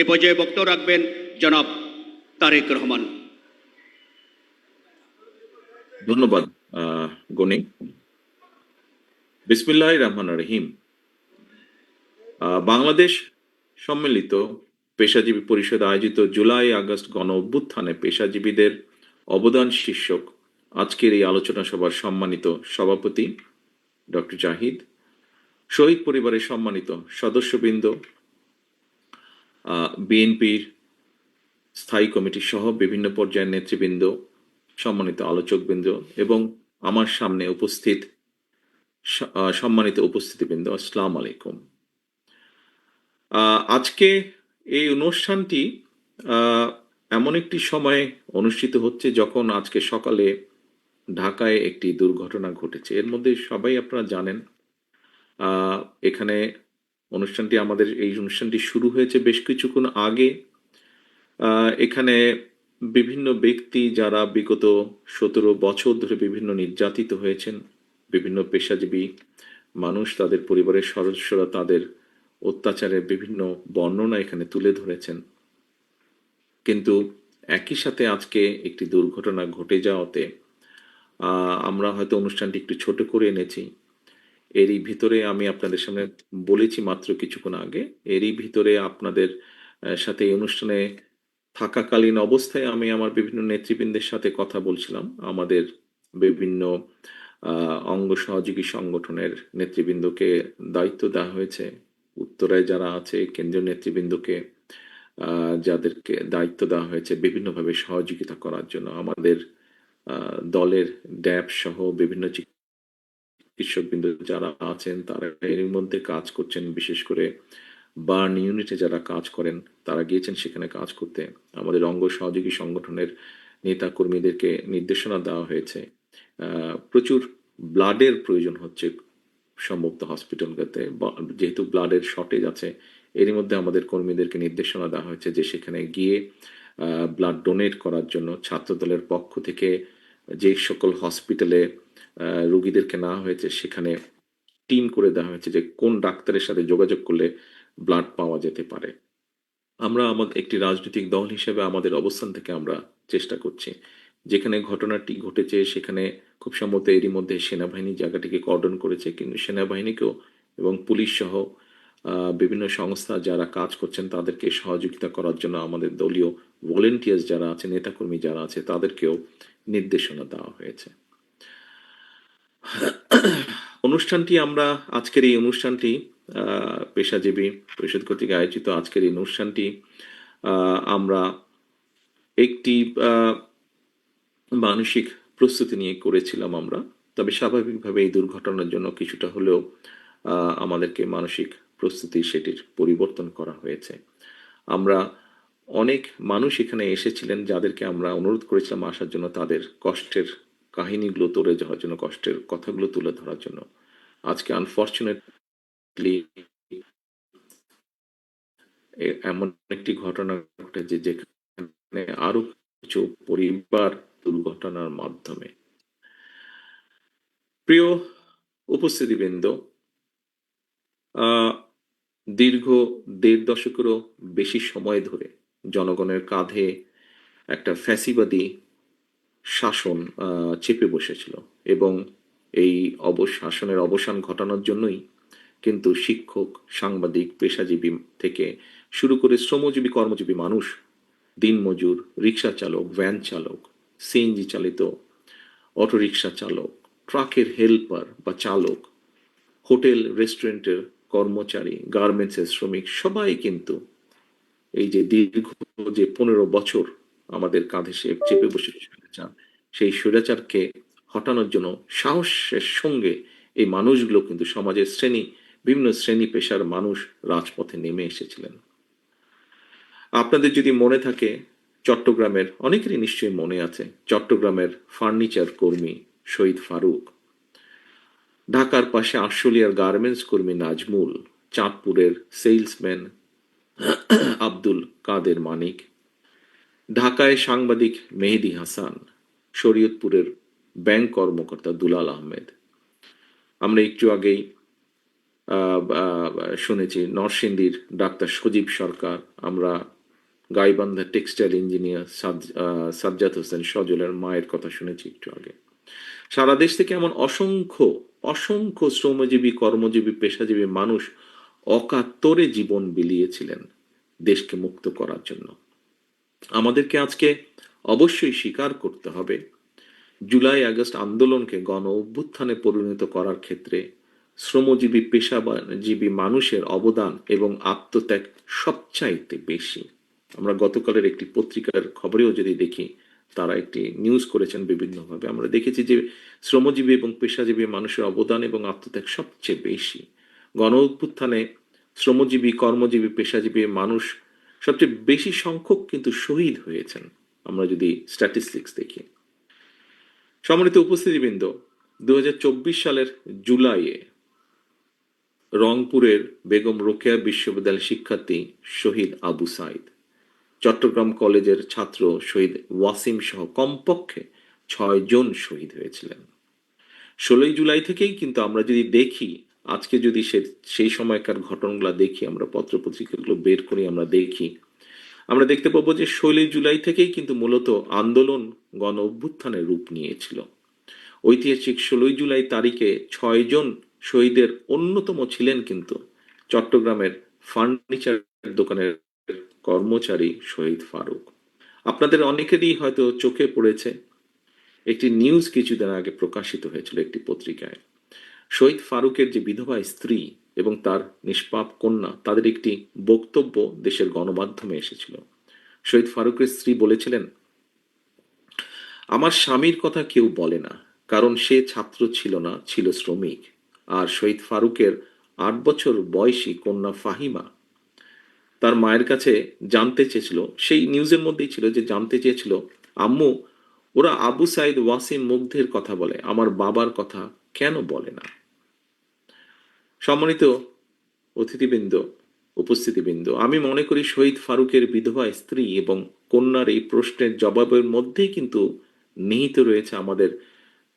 এ পর্যায়ে বক্তব্য রাখবেন জনাব তারেক রহমান। ধন্যবাদ গনি। বিসমিল্লাহ রহমান রহিম। বাংলাদেশ সম্মিলিত পেশাজীবী পরিষদ আয়োজিত জুলাই আগস্ট গণ অভ্যুত্থানে পেশাজীবীদের অবদান শীর্ষক আজকের এই আলোচনা সভার সম্মানিত সভাপতি ডক্টর জাহিদ, শহীদ পরিবারের সম্মানিত সদস্যবৃন্দ বিএনপির স্থায়ী কমিটি সহ বিভিন্ন পর্যায়ের নেতৃবৃন্দ, সম্মানিত আলোচকবৃন্দ এবং আমার সামনে উপস্থিত সম্মানিত উপস্থিতিবৃন্দ, আসসালাম আলাইকুম। আজকে এই অনুষ্ঠানটি এমন একটি সময়ে অনুষ্ঠিত হচ্ছে যখন আজকে সকালে ঢাকায় একটি দুর্ঘটনা ঘটেছে। এর মধ্যে সবাই আপনারা জানেন এখানে অনুষ্ঠানটি আমাদের এই অনুষ্ঠানটি শুরু হয়েছে বেশ কিছুক্ষণ আগে। এখানে বিভিন্ন ব্যক্তি যারা বিগত সতেরো বছর ধরে বিভিন্ন নির্যাতিত হয়েছেন, বিভিন্ন পেশাজীবী মানুষ, তাদের পরিবারের সদস্যরা তাদের অত্যাচারের বিভিন্ন বর্ণনা এখানে তুলে ধরেছেন। কিন্তু একই সাথে আজকে একটি দুর্ঘটনা ঘটে যাওয়াতে আমরা হয়তো অনুষ্ঠানটি একটু ছোট করে এনেছি। এরই ভিতরে আমি আপনাদের সামনে বলেছি মাত্র কিছুক্ষণ আগে, এরই ভিতরে আপনাদের সাথে এই অনুষ্ঠানে থাকাকালীন অবস্থায় আমি আমার বিভিন্ন নেতৃবৃন্দের সাথে কথা বলছিলাম। আমাদের বিভিন্ন অঙ্গ সহযোগী সংগঠনের নেতৃবৃন্দকে দায়িত্ব দেওয়া হয়েছে। উত্তরায় যারা আছে, কেন্দ্রীয় নেতৃবৃন্দকে যাদেরকে দায়িত্ব দেওয়া হয়েছে বিভিন্নভাবে সহযোগিতা করার জন্য। আমাদের দলের ড্যাব সহ বিভিন্ন চিকিৎসকবৃন্দ যারা আছেন, তারা এর মধ্যে কাজ করছেন, বিশেষ করে বার্ন ইউনিটে যারা কাজ করেন, তারা গিয়েছেন সেখানে কাজ করতে। আমাদের অঙ্গ সহযোগী সংগঠনের নেতা কর্মীদেরকে নির্দেশনা দেওয়া হয়েছে। প্রচুর ব্লাডের প্রয়োজন হচ্ছে সম্ভবত হসপিটালগুলোতে যেহেতু ব্লাডের শর্টেজ আছে এরই মধ্যে আমাদের কর্মীদেরকে নির্দেশনা দেওয়া হয়েছে যে সেখানে গিয়ে ব্লাড ডোনেট করার জন্য ছাত্রদলের পক্ষ থেকে যে সকল হসপিটালে রোগীদেরকে নেওয়া হয়েছে। সেখানে টিম করে দেওয়া হয়েছে যে কোন ডাক্তারের সাথে যোগাযোগ করলে ব্লাড পাওয়া যেতে পারে। আমরা আমাদের একটি রাজনৈতিক দল হিসেবে আমাদের অবস্থান থেকে আমরা চেষ্টা করছি। যেখানে ঘটনাটি ঘটেছে, সেখানে খুব সম্ভবত এরই মধ্যে সেনাবাহিনী জায়গাটিকে কর্ডন করেছে। কিন্তু সেনাবাহিনীকেও এবং পুলিশ সহ বিভিন্ন সংস্থা যারা কাজ করছেন, তাদেরকে সহযোগিতা করার জন্য আমাদের দলীয় ভলেন্টিয়ার্স যারা আছে, নেতাকর্মী যারা আছে, তাদেরকেও নির্দেশনা দেওয়া হয়েছে। অনুষ্ঠানটি আমরা, আজকের এই অনুষ্ঠানটি পেশাজীবী পরিষদ কর্তৃক আয়োজিত আজকের এই অনুষ্ঠানটি আমরা একটি মানসিক প্রস্তুতি নিয়ে করেছিলাম আমরা। তবে স্বাভাবিকভাবে এই দুর্ঘটনার জন্য কিছুটা হলেও আমাদেরকে মানসিক প্রস্তুতি সেটির পরিবর্তন করা হয়েছে। আমরা অনেক মানুষ এখানে এসেছিলেন যাদেরকে আমরা অনুরোধ করেছিলাম আসার জন্য তাদের কষ্টের কাহিনীগুলো তুলে যাওয়ার জন্য, কষ্টের কথাগুলো তুলে ধরার জন্য। আজকে আনফর্চুনেটলি এমন একটি ঘটনা ঘটেছে যেখানে আরও কিছু পরিবার দুর্ঘটনার মাধ্যমে। প্রিয় উপস্থিতিবৃন্দ দীর্ঘ দেড় দশকেরও বেশি সময় ধরে জনগণের কাঁধে একটা ফ্যাসিবাদী শাসন চেপে বসেছিল এবং এই অবশাসনের অবসান ঘটানোর জন্যই কিন্তু শিক্ষক, সাংবাদিক, পেশাজীবী থেকে শুরু করে শ্রমজীবী, কর্মজীবী মানুষ, দিনমজুর রিক্সা চালক, ভ্যান চালক সিএনজি চালিত অটোরিকশা চালক, ট্রাকের হেল্পার বা চালক, হোটেল, রেস্টুরেন্টের কর্মচারী, গার্মেন্টসের শ্রমিক সবাই কিন্তু এই যে দীর্ঘ যে পনেরো বছর আমাদের কাঁধে সে চেপে বসে স্বৈরাচার সেই স্বৈরাচারকে হটানোর জন্য সাহসের সঙ্গে এই মানুষগুলো কিন্তু সমাজের শ্রেণি, বিভিন্ন শ্রেণি পেশার মানুষ রাজপথে নেমে এসেছিলেন। আপনাদের যদি মনে থাকে, চট্টগ্রামের অনেকেরই নিশ্চয়ই মনে আছে, চট্টগ্রামের ফার্নিচার কর্মী শহীদ ফারুক, ঢাকার পাশে আশুলিয়ার গার্মেন্টস কর্মী নাজমুল, চাঁদপুরের সেলসম্যান আব্দুল কাদের মানিক ঢাকায় সাংবাদিক মেহেদি হাসান, শরীয়তপুরের ব্যাংক কর্মকর্তা দুলাল আহমেদ। আমরা একটু আগেই শুনেছি নরসিংদীর ডাক্তার সজীব সরকার, আমরা গাইবান্ধা টেক্সটাইল ইঞ্জিনিয়ার সাজ্জাদ হোসেন সজলের মায়ের কথা শুনেছি একটু আগে। সারা দেশ থেকে এমন অসংখ্য অসংখ্য শ্রমজীবী, কর্মজীবী, পেশাজীবী মানুষ অকাতরে জীবন বিলিয়েছিলেন দেশকে মুক্ত করার জন্য। আমাদেরকে আজকে অবশ্যই স্বীকার করতে হবে। জুলাই আগস্ট আন্দোলনকে গণ অভ্যুত্থানে পরিণত করার ক্ষেত্রে শ্রমজীবী, পেশাজীবী মানুষের অবদান এবং আত্মত্যাগ সবচাইতে বেশি। আমরা গতকালের একটি পত্রিকার খবরেও যদি দেখি, তারা একটি নিউজ করেছেন বিভিন্নভাবে। আমরা দেখেছি যে শ্রমজীবী এবং পেশাজীবী মানুষের অবদান এবং আত্মত্যাগ সবচেয়ে বেশি। গণ অভ্যুত্থানে শ্রমজীবী, কর্মজীবী, পেশাজীবী মানুষ সবচেয়ে বেশি সংখ্যক কিন্তু শহীদ হয়েছেন, আমরা যদি স্ট্যাটিস্টিক্স দেখি। সম্মানিত উপস্থিতিবৃন্দ দু সালের জুলাইয়ে রংপুরের বেগম রোকেয়া বিশ্ববিদ্যালয়ের শিক্ষার্থী শহীদ আবু সাইদ, চট্টগ্রাম কলেজের ছাত্র শহীদ ওয়াসিম সহ কমপক্ষে ছয় জন শহীদ হয়েছিলেন। ষোলোই জুলাই থেকেই কিন্তু আমরা যদি দেখি আজকে যদি সে সেই সময়কার ঘটনাগুলো দেখি, আমরা পত্রপত্রিকাগুলো বের করি, আমরা দেখি, আমরা দেখতে পাবো যে ষোলোই জুলাই থেকেই কিন্তু মূলত আন্দোলন গণ অভ্যুত্থানের রূপ নিয়েছিল। ঐতিহাসিক ষোলোই জুলাই তারিখে ছয়জন শহীদের অন্যতম ছিলেন কিন্তু চট্টগ্রামের ফার্নিচার দোকানের কর্মচারী শহীদ ফারুক। আপনাদের অনেকেরই হয়তো চোখে পড়েছে, একটি নিউজ কিছুদিন আগে প্রকাশিত হয়েছিল একটি পত্রিকায়। শহীদ ফারুকের যে বিধবা স্ত্রী এবং তার নিষ্পাপ কন্যা, তাদের একটি বক্তব্য দেশের গণমাধ্যমে এসেছিল। শহীদ ফারুকের স্ত্রী বলেছিলেন, আমার স্বামীর কথা কেউ বলে না, কারণ সে ছাত্র ছিল না, ছিল শ্রমিক। আর শহীদ ফারুকের আট বছর বয়সী কন্যা ফাহিমা তার মায়ের কাছে জানতে চেয়েছিল। সেই নিউজের মধ্যেই ছিল যে জানতে চেয়েছিল, আম্মু, ওরা আবু সাইদ ওয়াসিম মুগ্ধের কথা বলে, আমার বাবার কথা কেন বলে না? সম্মানিত অতিথিবৃন্দ, উপস্থিতিবৃন্দ, আমি মনে করি শহীদ ফারুকের বিধবা স্ত্রী এবং কন্যার এই প্রশ্নের জবাবের মধ্যেই কিন্তু নিহিত রয়েছে আমাদের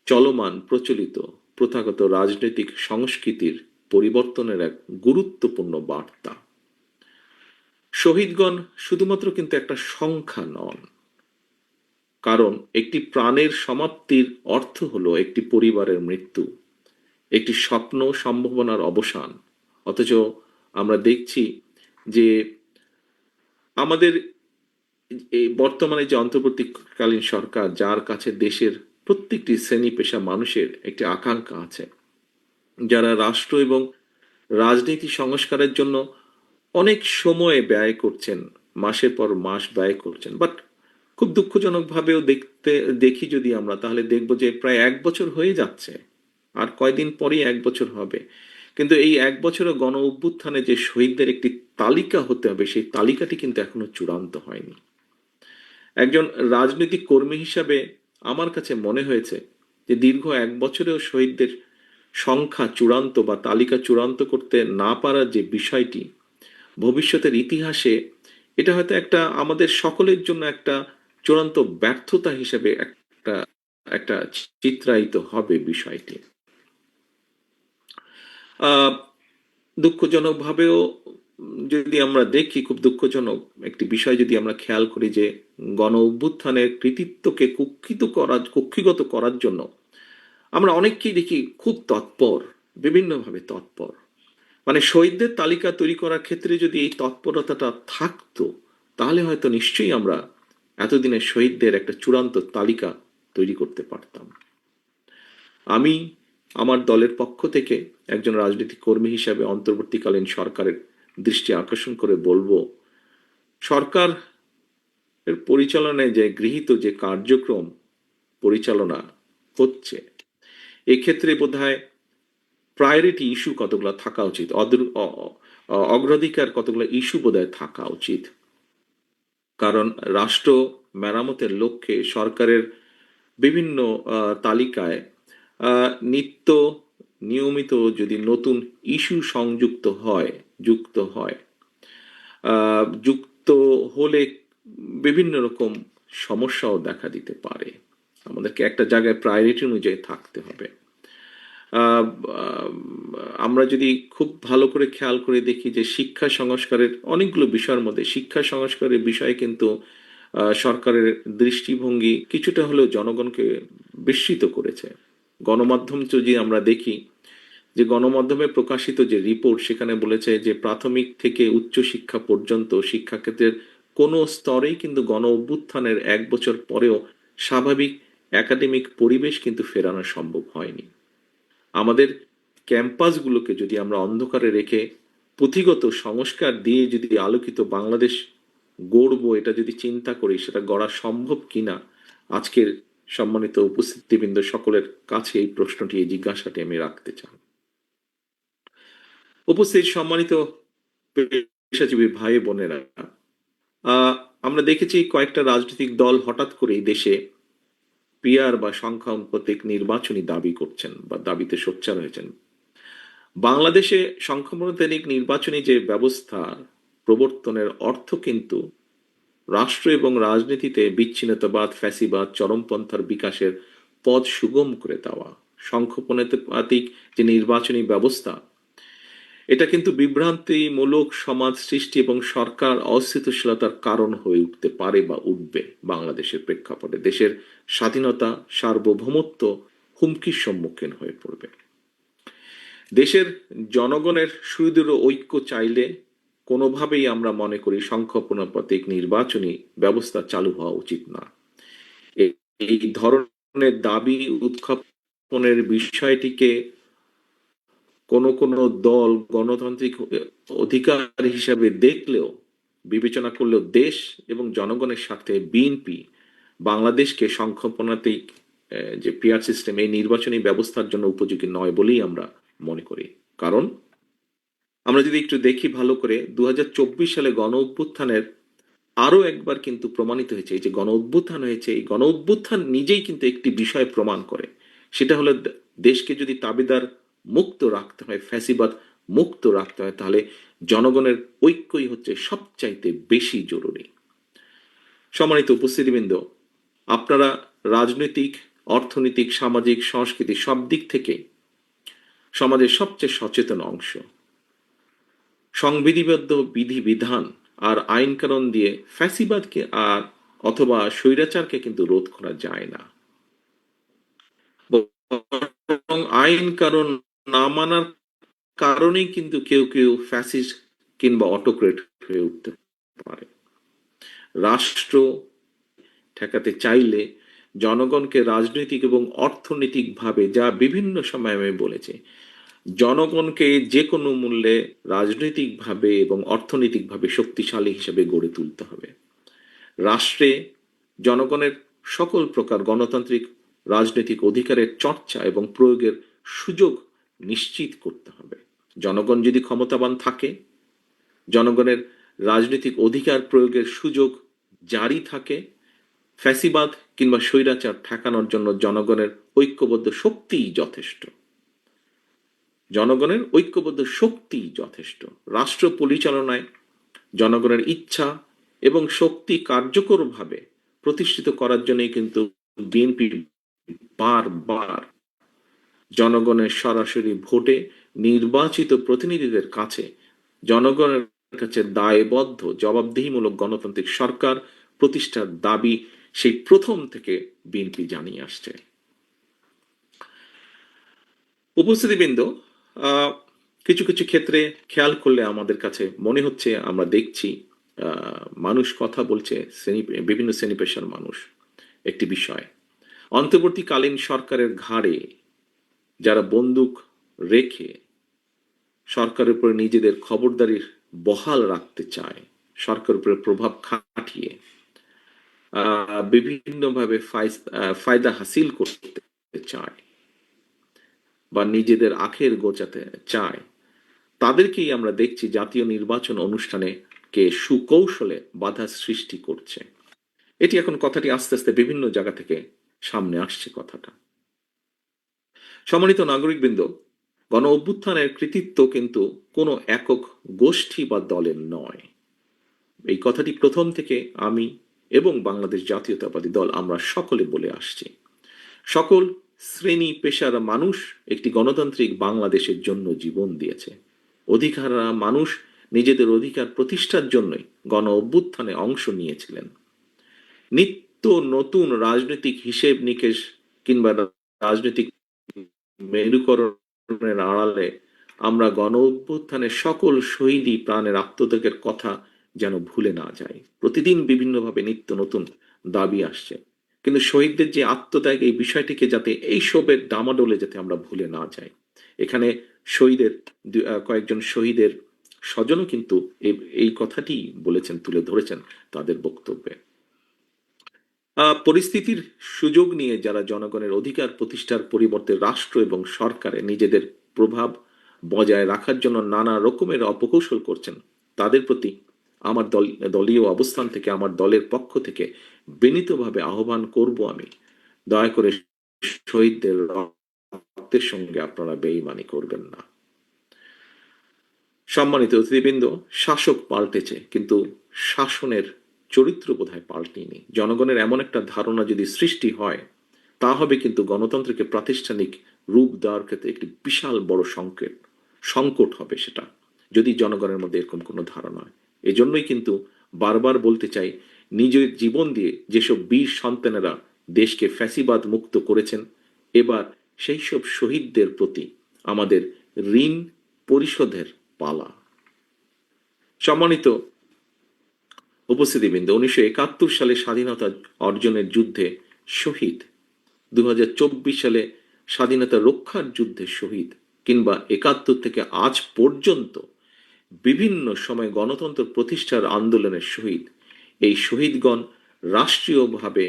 চলমান, প্রচলিত, প্রথাগত রাজনৈতিক সংস্কৃতির পরিবর্তনের এক গুরুত্বপূর্ণ বার্তা। শহীদগণ শুধুমাত্র কিন্তু একটা সংখ্যা নন, কারণ একটি প্রাণের সমাপ্তির অর্থ হলো একটি পরিবারের মৃত্যু। একটি স্বপ্ন সম্ভাবনার অবসান। অথচ আমরা দেখছি যে আমাদের এই বর্তমানে যে অন্তর্বর্তীকালীন সরকার, যার কাছে দেশের প্রত্যেকটি শ্রেণি পেশা মানুষের একটি আকাঙ্ক্ষা আছে। যারা রাষ্ট্র এবং রাজনীতি সংস্কারের জন্য অনেক সময় ব্যয় করছেন, মাসের পর মাস ব্যয় করছেন। বাট খুব দুঃখজনক ভাবেও দেখতে, দেখি যদি আমরা, তাহলে দেখব যে প্রায় এক বছর হয়ে যাচ্ছে। আর কয়দিন পরেই এক বছর হবে। কিন্তু এই এক বছরের গণ অভ্যুত্থানে যে শহীদদের একটি তালিকা হতে হবে, সেই তালিকাটি কিন্তু এখনও চূড়ান্ত হয়নি। একজন রাজনৈতিক কর্মী হিসাবে আমার কাছে মনে হয়েছে যে দীর্ঘ এক বছরেও শহীদদের সংখ্যা চূড়ান্ত বা তালিকা চূড়ান্ত করতে না পারার যে বিষয়টি, ভবিষ্যতের ইতিহাসে এটা হয়তো একটা আমাদের সকলের জন্য একটা চূড়ান্ত ব্যর্থতা হিসেবে একটা একটা চিত্রায়িত হবে বিষয়টি। আহ দুঃখজনক ভাবেও যদি আমরা দেখি, খুব দুঃখজনক একটি বিষয় যদি আমরা খেয়াল করি যে গণ অভ্যুত্থানের কৃতিত্বকে কুক্ষিত করা কক্ষিগত করার জন্য আমরা অনেককেই দেখি খুব তৎপর, বিভিন্নভাবে তৎপর। মানে শহীদদের তালিকা তৈরি করার ক্ষেত্রে যদি এই তৎপরতাটা থাকতো, তাহলে হয়তো নিশ্চয়ই আমরা এতদিনের শহীদদের একটা চূড়ান্ত তালিকা তৈরি করতে পারতাম। আমি আমার দলের পক্ষ থেকে একজন রাজনীতিক কর্মী হিসাবে অন্তর্বর্তীকালীন সরকারের দৃষ্টি আকর্ষণ করে বলব, সরকার এর পরিচালনায় যে গৃহীত যে কার্যক্রম পরিচালনা হচ্ছে, এক্ষেত্রে বোধ হয় প্রায়োরিটি ইস্যু কতগুলো থাকা উচিত অগ্রাধিকার কতগুলো ইস্যু বোধহয় থাকা উচিত। কারণ রাষ্ট্র মেরামতের লক্ষ্যে সরকারের বিভিন্ন তালিকায় নিত্য নিয়মিত যদি নতুন ইস্যু সংযুক্ত হয়, যুক্ত হয় যুক্ত হলে বিভিন্ন রকম সমস্যাও দেখা দিতে পারে। আমাদেরকে একটা জায়গায় প্রায়োরিটি অনুযায়ী থাকতে হবে। আমরা যদি খুব ভালো করে খেয়াল করে দেখি যে শিক্ষা সংস্কারের অনেকগুলো বিষয়ের মধ্যে, শিক্ষা সংস্কারের বিষয়ে কিন্তু সরকারের দৃষ্টিভঙ্গি কিছুটা হলেও জনগণকে বিস্মিত করেছে। গণমাধ্যম যদি আমরা দেখি, যে গণমাধ্যমে প্রকাশিত যে রিপোর্ট সেখানে বলেছে যে প্রাথমিক থেকে উচ্চ শিক্ষা পর্যন্ত শিক্ষাক্ষেত্রের কোনো স্তরেই কিন্তু গণ অভ্যুত্থানের এক বছর পরেও স্বাভাবিক একাডেমিক পরিবেশ কিন্তু ফেরানো সম্ভব হয়নি। আমাদের ক্যাম্পাসগুলোকে যদি আমরা অন্ধকারে রেখে পুঁথিগত সংস্কার দিয়ে যদি আলোকিত বাংলাদেশ গড়বো, এটা যদি চিন্তা করি, সেটা গড়া সম্ভব কিনা, আজকের সম্মানিত উপস্থিতিবৃন্দ, সকলের কাছে এই প্রশ্নটি, এই জিজ্ঞাসাটি আমি রাখতে চাই। উপস্থিত সম্মানিত পেশাজীবী ভাই বোনেরা আমরা দেখেছি কয়েকটা রাজনৈতিক দল হঠাৎ করেই দেশে পিয়ার বা সংখ্যানুপাতিক নির্বাচনী দাবি করছেন বা দাবিতে সোচ্চার হয়েছেন। বাংলাদেশে সংখ্যানুপাতিক নির্বাচনী যে ব্যবস্থা, প্রবর্তনের অর্থ কিন্তু রাষ্ট্র এবং রাজনীতিতে বিচ্ছিন্নতাবাদ, ফ্যাসিবাদ, চরমপন্থার বিকাশের পথ সুগম করে দেওয়া সংখ্যানুপাতিক যে নির্বাচনী ব্যবস্থা, এটা কিন্তু বিভ্রান্তিমূলক সমাজ সৃষ্টি এবং সরকার অস্থিতিশীলতার কারণ হয়ে উঠতে পারে বা উঠবে বাংলাদেশের প্রেক্ষাপটে। দেশের স্বাধীনতা, সার্বভৌমত্ব হুমকির সম্মুখীন হয়ে পড়বে। দেশের জনগণের সুদৃঢ় ঐক্য চাইলে কোনোভাবেই আমরা মনে করি সংখ্যাপনাপাতিক নির্বাচনী ব্যবস্থা চালু হওয়া উচিত না। এই ধরনের দাবি উত্থাপনের বিষয়টিকে কোন কোন দল গণতান্ত্রিক অধিকার হিসাবে দেখলেও, বিবেচনা করলেও দেশ এবং জনগণের স্বার্থে বিএনপি বাংলাদেশকে সংখ্যাপনাতিক যে পিয়ার সিস্টেম এই নির্বাচনী ব্যবস্থার জন্য উপযোগী নয় বলেই আমরা মনে করি। কারণ আমরা যদি একটু দেখি ভালো করে দু হাজার চব্বিশ সালে গণ অভ্যুত্থানের আরও একবার কিন্তু প্রমাণিত হয়েছে। এই যে গণ অভ্যুত্থান হয়েছে, এই গণ অভ্যুত্থান নিজেই কিন্তু একটি বিষয় প্রমাণ করে। সেটা হলো দেশকে যদি তাবেদার মুক্ত রাখতে হয়, ফ্যাসিবাদ মুক্ত রাখতে হয়, তাহলে জনগণের ঐক্যই হচ্ছে সবচাইতে বেশি জরুরি। সম্মানিত উপস্থিতিবৃন্দ, আপনারা রাজনৈতিক, অর্থনৈতিক, সামাজিক, সংস্কৃতি সব দিক থেকে সমাজের সবচেয়ে সচেতন অংশ। সংবিধিবদ্ধ বিধি বিধান আর আইন কানুন দিয়ে ফ্যাসিবাদকে আর অথবা স্বৈরাচারকে কিন্তু রোধ করা যায় না। আইন কানুন না মানার কারণেই কিন্তু কেউ কেউ ফ্যাসিস্ট কিংবা অটোক্রেট হয়ে উঠতে পারে। রাষ্ট্র ঠেকাতে চাইলে জনগণকে রাজনৈতিক এবং অর্থনৈতিকভাবে যা বিভিন্ন সময় আমি বলেছি জনগণকে যে কোনো মূল্যে রাজনৈতিকভাবে এবং অর্থনৈতিকভাবে শক্তিশালী হিসেবে গড়ে তুলতে হবে। রাষ্ট্রে জনগণের সকল প্রকার গণতান্ত্রিক, রাজনৈতিক অধিকারের চর্চা এবং প্রয়োগের সুযোগ নিশ্চিত করতে হবে। জনগণ যদি ক্ষমতাবান থাকে, জনগণের রাজনৈতিক অধিকার প্রয়োগের সুযোগ জারি থাকে, ফ্যাসিবাদ কিংবা স্বৈরাচার ঠেকানোর জন্য জনগণের ঐক্যবদ্ধ শক্তিই যথেষ্ট। জনগণের ঐক্যবদ্ধ শক্তি যথেষ্ট। রাষ্ট্র পরিচালনায় জনগণের ইচ্ছা এবং শক্তি কার্যকরভাবে প্রতিষ্ঠিত করার জন্যই কিন্তু বিএনপি বারবার জনগণের সরাসরি ভোটে নির্বাচিত প্রতিনিধিদের কাছে, জনগণের কাছে দায়বদ্ধ, জবাবদিহিমূলক গণতান্ত্রিক সরকার প্রতিষ্ঠার দাবি সেই প্রথম থেকে বিএনপি জানিয়ে আসছে। উপস্থিতিবৃন্দ কিছু কিছু ক্ষেত্রে খেয়াল করলে আমাদের কাছে মনে হচ্ছে আমরা দেখছি মানুষ কথা বলছে, শ্রেণি, বিভিন্ন শ্রেণি পেশার মানুষ। একটি বিষয়, অন্তর্বর্তীকালীন সরকারের ঘাড়ে যারা বন্দুক রেখে সরকারের উপরে নিজেদের খবরদারির বহাল রাখতে চায়, সরকারের উপরে প্রভাব খাটিয়ে বিভিন্নভাবে ফায়দা হাসিল করতে চায়। বা নিজেদের আখের গোচাতে চায়। তাদেরকেই আমরা দেখছি জাতীয় নির্বাচন অনুষ্ঠানে কে সুকৌশলে বাধা সৃষ্টি করছে। এটি এখন কথাটি আস্তে আস্তে বিভিন্ন জায়গা থেকে সামনে আসছে কথাটা। সম্মানিত নাগরিকবৃন্দ, গণ অভ্যুত্থানের কৃতিত্ব কিন্তু কোনো একক গোষ্ঠী বা দলের নয়। এই কথাটি প্রথম থেকে আমি এবং বাংলাদেশ জাতীয়তাবাদী দল আমরা সকলে বলে আসছি। সকল শ্রেণি পেশার মানুষ একটি গণতান্ত্রিক বাংলাদেশের জন্য জীবন দিয়েছে। অধিকাররা মানুষ নিজেদের অধিকার প্রতিষ্ঠার জন্যই গণ অভ্যুত্থানে অংশ নিয়েছিলেন। নিত্য নতুন রাজনৈতিক হিসেব নিকেশ কিংবা রাজনৈতিক মেরুকরণের আড়ালে আমরা গণ অভ্যুত্থানের সকল শহীদই প্রাণের আত্মত্যাগের কথা যেন ভুলে না যায় প্রতিদিন বিভিন্নভাবে নিত্য নতুন দাবি আসছে। কিন্তু শহীদদের যে আত্মত্যাগ এই বিষয়টিকে যাতে এই সবের ডামাডোলে যাতে আমরা ভুলে না যাই। এখানে শহীদের কয়েকজন শহীদের স্বজনও কিন্তু এই- কথাটি বলেছেন, তুলে ধরেছেন তাদের বক্তব্যে। পরিস্থিতির সুযোগ নিয়ে যারা জনগণের অধিকার প্রতিষ্ঠার পরিবর্তে রাষ্ট্র এবং সরকারে নিজেদের প্রভাব বজায় রাখার জন্য নানা রকমের অপকৌশল করছেন, তাদের প্রতি আমার দল, দলীয় অবস্থান থেকে, আমার দলের পক্ষ থেকে বিনীতভাবে আহ্বান করব আমি। দয়া করে শহীদদের রক্তের সঙ্গে আপনারা বেইমানি করবেন না। সম্মানিত অতিথিবৃন্দ, শাসক পাল্টেছে, কিন্তু শাসনের চরিত্র বোধহয় পাল্টেনি। জনগণের এমন একটা ধারণা যদি সৃষ্টি হয়, তা হবে কিন্তু গণতন্ত্রকে প্রাতিষ্ঠানিক রূপ দেওয়ার ক্ষেত্রে একটি বিশাল বড় সংকেত, সংকট হবে সেটা, যদি জনগণের মধ্যে এরকম কোনো ধারণা হয়। এজন্যই কিন্তু বারবার বলতে চাই নিজের জীবন দিয়ে যেসব বীর সন্তানেরা দেশকে ফ্যাসিবাদ মুক্ত করেছেন, এবার সেই সব শহীদদের প্রতি আমাদের ঋণ পরিশোধের পালা। সম্মানিত উপস্থিতিবৃন্দ, উনিশশো একাত্তর সালে স্বাধীনতা অর্জনের যুদ্ধে শহীদ দু হাজার চব্বিশ সালে স্বাধীনতা রক্ষার যুদ্ধে শহীদ, কিংবা একাত্তর থেকে আজ পর্যন্ত বিভিন্ন সময় গণতন্ত্র প্রতিষ্ঠার আন্দোলনের শহীদ। এই শহীদগণ রাষ্ট্রীয়ভাবে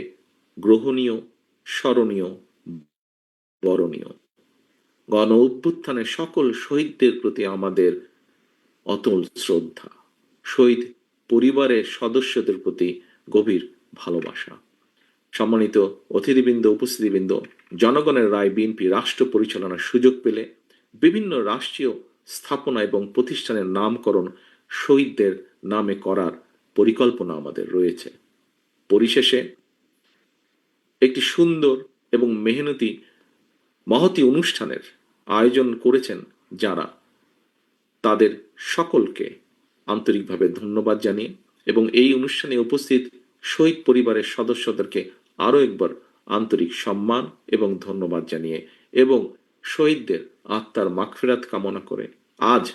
গ্রহণীয়, স্মরণীয়, বরণীয়। গণ অভ্যুত্থানের সকল শহীদদের প্রতি আমাদের অতল শ্রদ্ধা, শহীদ পরিবারের সদস্যদের প্রতি গভীর ভালোবাসা। সম্মানিত অতিথিবৃন্দ, উপস্থিতিবৃন্দ, জনগণের রায় বিএনপি রাষ্ট্র পরিচালনার সুযোগ পেলে বিভিন্ন রাষ্ট্রীয় স্থাপনা এবং প্রতিষ্ঠানের নামকরণ শহীদদের নামে করার পরিকল্পনা আমাদের রয়েছে। পরিশেষে একটি সুন্দর এবং মেহনতি মহতি অনুষ্ঠানের আয়োজন করেছেন যারা তাদের সকলকে আন্তরিকভাবে ধন্যবাদ জানিয়ে এবং এই অনুষ্ঠানে উপস্থিত শহীদ পরিবারের সদস্যদেরকে আরও একবার আন্তরিক সম্মান এবং ধন্যবাদ জানিয়ে এবং শহীদদের আত্মার মাগফিরাত কামনা করে আজ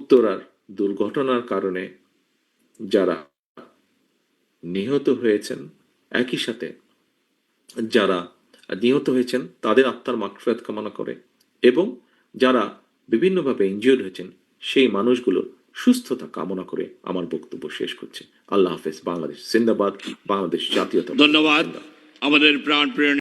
উত্তরার দুর্ঘটনার কারণে যারা নিহত হয়েছেন একই সাথে যারা নিহত হয়েছেন তাদের আত্মার মাগফিরাত কামনা করে এবং যারা বিভিন্নভাবে ইনজিওর্ড হয়েছেন সেই মানুষগুলোর সুস্থতা কামনা করে আমার বক্তব্য শেষ করছে। আল্লাহ হাফেজ। বাংলাদেশ জিন্দাবাদ বাংলাদেশ জাতীয়তা ধন্যবাদ। আমাদের প্রাণ প্রিয়